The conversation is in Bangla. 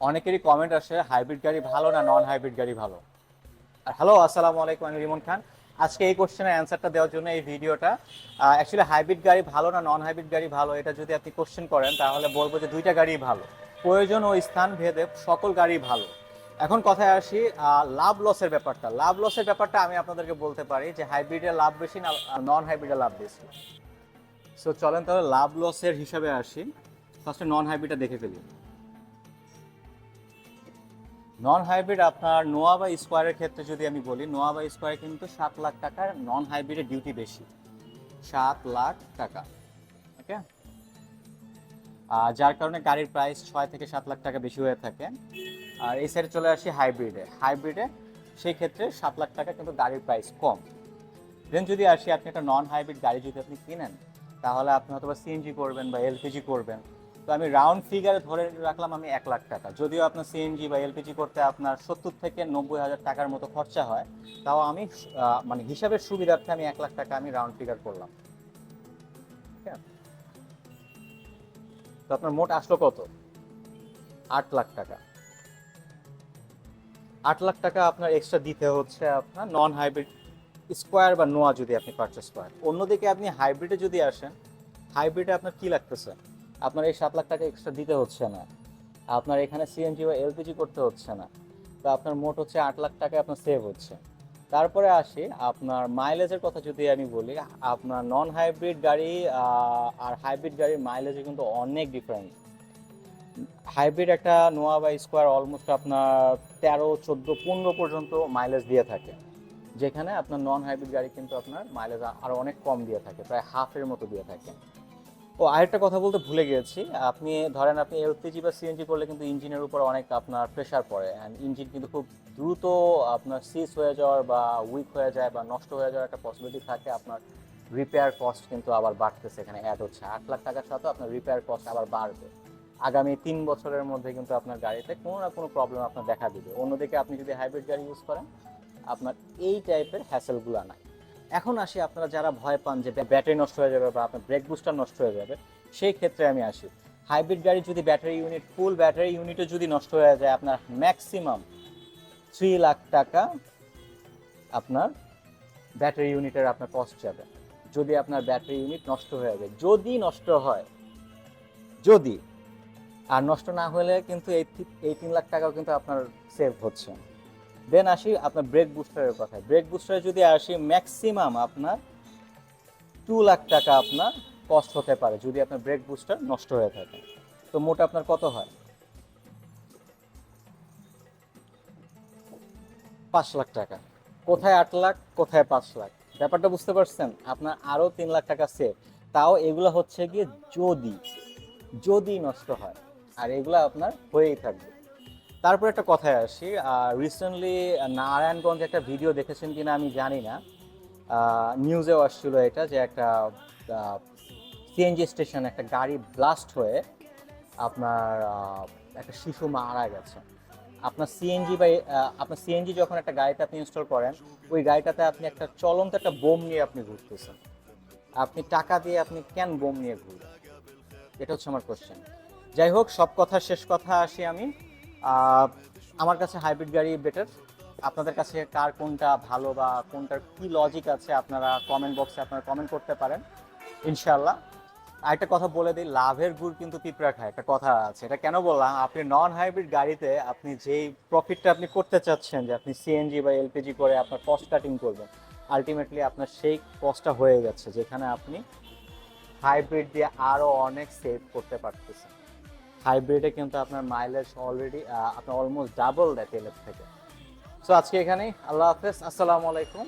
অনেকেরই কমেন্ট আসে হাইব্রিড গাড়ি ভালো না নন হাইব্রিড গাড়ি ভালো? আর হ্যালো আসসালামু আলাইকুম, আমি রিমন খান। আজকে এই কোশ্চেনের অ্যান্সারটা দেওয়ার জন্য এই ভিডিওটা অ্যাকচুয়ালি হাইব্রিড গাড়ি ভালো না নন হাইব্রিড গাড়ি ভালো, এটা যদি আপনি কোশ্চেন করেন, তাহলে বলব যে দুইটা গাড়ি ভালো। প্রয়োজন ও স্থান ভেদে সকল গাড়ি ভালো। এখন কথায় আসি লাভ লসের ব্যাপারটা। লাভ লসের ব্যাপারটা আমি আপনাদেরকে বলতে পারি যে হাইব্রিডের লাভ বেশি না নন হাইব্রিডের লাভ বেশি। সো চলেন তাহলে লাভ লসের হিসাবে আসি। ফার্স্টে নন হাইব্রিডটা দেখে ফেলি। নন হাইব্রিড আপনার নোয়া বা স্কোয়ারের ক্ষেত্রে যদি আমি বলি নোয়া বা স্কোয়ার কিন্তু সাত লাখ টাকার নন হাইব্রিডের ডিউটি বেশি। সাত লাখ টাকা ওকে যার কারণে গাড়ির প্রাইস ছয় থেকে সাত লাখ টাকা বেশি হয়ে থাকে। আর এই সাইডে চলে আসি হাইব্রিডে হাইব্রিডে সেই ক্ষেত্রে সাত লাখ টাকা কিন্তু গাড়ির প্রাইস কম। দেন যদি আসি, আপনি একটা নন হাইব্রিড গাড়ি যদি আপনি কিনেন, তাহলে আপনি হয়তো বা সিএনজি করবেন বা এলপিজি করবেন। তো আমি রাউন্ড ফিগারে ধরে রাখলাম আমি এক লাখ টাকা। যদিও আপনার সিএনজি বা এলপিজি করতে আপনার সত্তর থেকে নব্বই হাজার টাকার মতো খরচা হয়, তাও আমি মানে হিসাবের সুবিধার্থে আমি এক লাখ টাকা আমি রাউন্ড ফিগার করলাম? তো আপনার মোট আসলো কত? আট লাখ টাকা। আট লাখ টাকা আপনার এক্সট্রা দিতে হচ্ছে আপনার নন হাইব্রিড স্কোয়ার বা নোয়া যদি আপনি পারচেস করেন। অন্যদিকে আপনি হাইব্রিডে যদি আসেন হাইব্রিডে আপনার কি লাগতেছে? আপনার এই সাত লাখ টাকা এক্সট্রা দিতে হচ্ছে না। আপনার এখানে সিএনজি বা এলপিজি করতে হচ্ছে না। তো আপনার মোট হচ্ছে আট লাখ টাকা আপনার সেভ হচ্ছে। তারপরে আসি, আপনার মাইলেজের কথা যদি আমি বলি, আপনার নন হাইব্রিড গাড়ি আর হাইব্রিড গাড়ির মাইলেজে কিন্তু অনেক ডিফারেন্স হাইব্রিড একটা নোয়া বা স্কোয়ার অলমোস্ট আপনার তেরো, চোদ্দ, পনেরো পর্যন্ত মাইলেজ দিয়ে থাকে। যেখানে আপনার নন হাইব্রিড গাড়ি কিন্তু আপনার মাইলেজ আরও অনেক কম দিয়ে থাকে, প্রায় হাফের মতো দিয়ে থাকে। ও, আরেকটা কথা বলতে ভুলে গিয়েছি আপনি ধরেন আপনি এলপিজি বা সিএনজি করলে কিন্তু ইঞ্জিনের উপর অনেক আপনার প্রেশার পড়ে। অ্যান্ড ইঞ্জিন কিন্তু খুব দ্রুত আপনার সিজ হয়ে যাওয়ার বা উইক হয়ে যায় বা নষ্ট হয়ে যাওয়ার একটা পসিবিলিটি থাকে। আপনার রিপেয়ার কস্ট কিন্তু আবার বাড়তেছে এখানে অ্যাড হচ্ছে। আট লাখ টাকার সাথে আপনার রিপেয়ার কস্ট আবার বাড়বে। আগামী তিন বছরের মধ্যে কিন্তু আপনার গাড়িতে কোনো না কোনো প্রবলেম আপনার দেখা দিবে। অন্যদিকে আপনি যদি হাইব্রিড গাড়ি ইউজ করেন, আপনার এই টাইপের হ্যাসেলগুলো নাই। এখন আসি আপনারা যারা ভয় পান যে ব্যাটারি নষ্ট হয়ে যাবে বা আপনার ব্রেক বুস্টার নষ্ট হয়ে যাবে, সেই ক্ষেত্রে আমি আসি। হাইব্রিড গাড়ি যদি ব্যাটারি ইউনিট ফুল ব্যাটারি ইউনিটও যদি নষ্ট হয়ে যায়, আপনার ম্যাক্সিমাম থ্রি লাখ টাকা আপনার ব্যাটারি ইউনিটের আপনার কস্ট যাবে। যদি আপনার ব্যাটারি ইউনিট নষ্ট হয়ে যায়, যদি নষ্ট হয়, যদি, আর নষ্ট না হলে কিন্তু এই তিন লাখ টাকাও কিন্তু আপনার সেভ হচ্ছে দেন আসি আপনার ব্রেক বুস্টারের কথায়। ব্রেক বুস্টারে যদি আসি ম্যাক্সিমাম আপনার টু লাখ টাকা আপনার কস্ট হতে পারে, যদি আপনার ব্রেক বুস্টার নষ্ট হয়ে থাকে। তো মোট আপনার কত হয়? পাঁচ লাখ টাকা। কোথায় আট লাখ, কোথায় পাঁচ লাখ? ব্যাপারটা বুঝতে পারছেন? আপনার আরও তিন লাখ টাকা সেভ তাও এগুলো হচ্ছে গিয়ে যদি যদি নষ্ট হয়, আর এগুলো আপনার হয়েই থাকবে। তারপর একটা কথায় আসি রিসেন্টলি নারায়ণগঞ্জ একটা ভিডিও দেখেছেন কিনা আমি জানি না। নিউজেও আসছিল এটা যে একটা সিএনজি স্টেশন একটা গাড়ি ব্লাস্ট হয়ে আপনার একটা শিশু মারা গেছে। আপনার সিএনজি বা আপনার সিএনজি যখন একটা গাড়িতে আপনি ইনস্টল করেন, ওই গাড়িটাতে আপনি একটা চলন্ত একটা বোম নিয়ে আপনি ঘুরতেছেন। আপনি টাকা দিয়ে আপনি কেন বোম নিয়ে ঘুরবেন এটা হচ্ছে আমার কোশ্চেন যাই হোক, সব কথা, শেষ কথা আসি আমি। আমার কাছে হাইব্রিড গাড়ি বেটার আপনাদের কাছে কার কোনটা ভালো বা কোনটার কি লজিক আছে আপনারা কমেন্ট বক্সে আপনারা কমেন্ট করতে পারেন ইনশাল্লাহ আরেকটা কথা বলে দিই, লাভের গুড় কিন্তু পিঁপড়া খায়, একটা কথা আছে। এটা কেন বললাম? আপনি নন হাইব্রিড গাড়িতে আপনি যেই প্রফিটটা আপনি করতে চাচ্ছেন, যে আপনি সিএনজি বা এলপিজি করে আপনার কস্ট কাটিং করবেন আলটিমেটলি আপনার সেই কস্টটা হয়ে যাচ্ছে যেখানে আপনি হাইব্রিড দিয়ে আরও অনেক সেভ করতে পারতেছেন। হাইব্রিডে কিন্তু আপনার মাইলেজ অলরেডি আপনার অলমোস্ট ডাবল দেয় তেলের থেকে। সো আজকে এখানেই, আল্লাহ হাফেজ, আসসালামু আলাইকুম।